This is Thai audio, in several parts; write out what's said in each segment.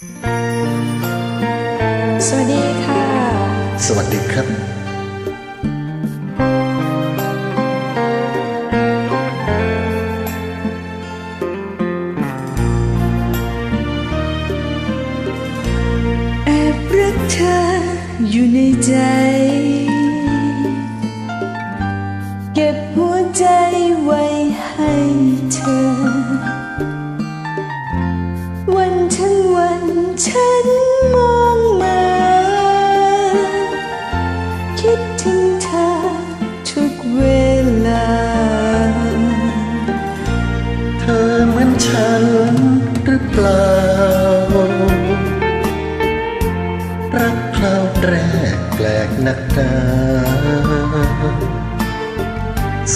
สวัสดีค่ะ สวัสดีครับ แอบรักเธออยู่ในใจ เก็บหัวใจ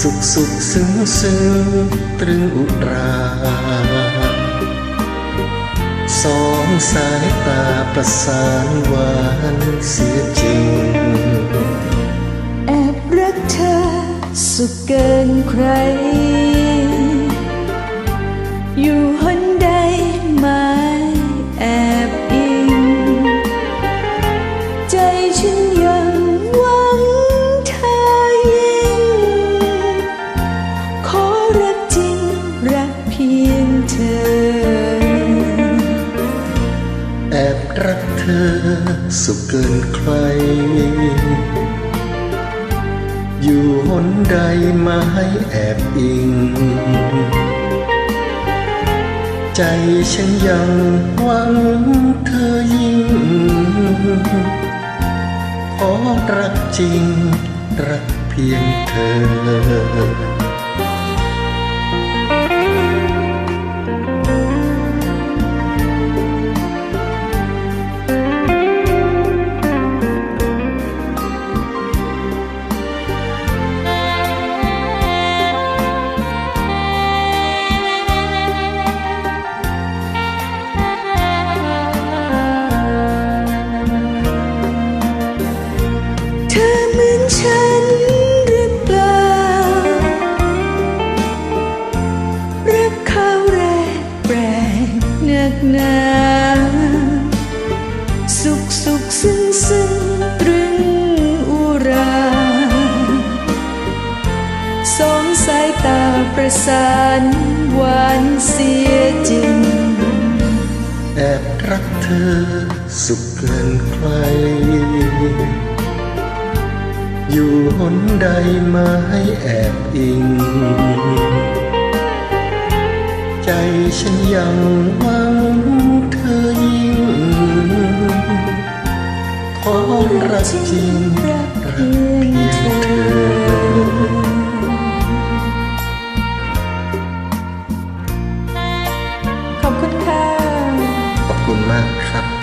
สุขสุขซึ้งซึ้งตรึงอุรา สองสายตาประสานหวานเสียจริง แอบรักเธอสุขเกินใคร รักเธอสุขเกินใคร อยู่หนใดไม้แอบอิง ใจฉันยังหวังเธอยิ่ง ขอรักจริง รักเพียงเธอ หนักหนาสุขสุขซึ้งซึ้งตรึงอุราสองสายตาประสานหวานเสียจริง แอบรักเธอสุขเกินใคร อยู่หนใดไม้แอบอิง ใจฉันยัง ของรักจริงรักเพียงเขอบคุณมากครับ